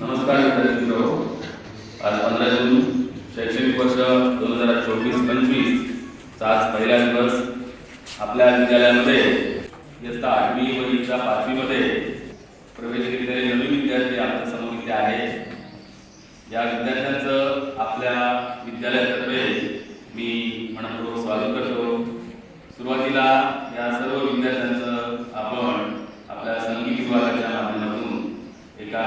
नमस्कार विद्यार्थी मित्र. आज पंधरा जून शैक्षणिक वर्ष दोन हजार चोवीस पंचवीसचा आज पहिला दिवस आपल्या विद्यालयामध्ये इयत्ता आठवी व इयत्ता पाचवीमध्ये प्रवेश घेतलेले नवीन विद्यार्थी आमच्यासमोर इथे आहेत. या विद्यार्थ्यांचं आपल्या विद्यालयातर्फे मी मनपूर्वक स्वागत करतो. सुरुवातीला या सर्व विद्यार्थ्यांचं आपण आपल्या संगीत विभागाच्या माध्यमातून एका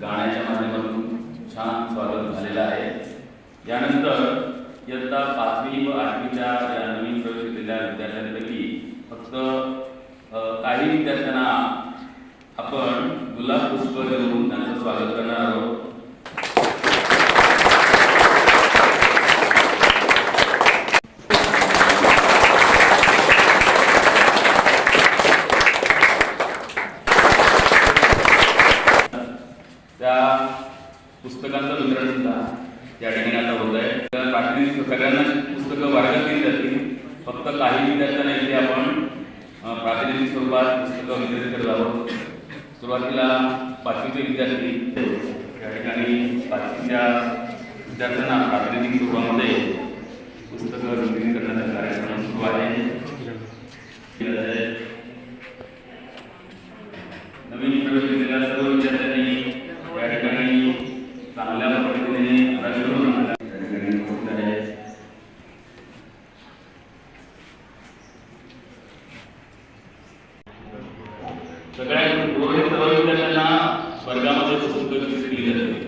गाण्याच्या माध्यमातून छान स्वागत झालेलं आहे. यानंतर इयत्ता पाचवी व आठवीच्या या नवीन प्रवेश घेतलेल्या विद्यार्थ्यांपैकी फक्त काही विद्यार्थ्यांना आपण गुलाब पुष्प देऊन त्यांचं स्वागत करणार आहोत. पुस्तकांचं वितरण सुद्धा या ठिकाणी आता होत आहे. तर प्राथमिक सगळ्यांना पुस्तकं वर्गात दिली जातील. फक्त काही विद्यार्थ्यांना इथे आपण प्रातिनिधिक स्वरूपात पुस्तकं वितरित करत आहोत. सुरुवातीला पाचवीचे विद्यार्थी. या ठिकाणी पाचवीच्या विद्यार्थ्यांना प्रातिनिधिक स्वरूपामध्ये पुस्तकं वितरित करण्याचा कार्यक्रम सुरू आहे. नवीन आपल्याला पद्धतीने राष्ट्रपती सगळ्या गृहस्थ वर्गामध्ये पुस्तकं दिली जाते.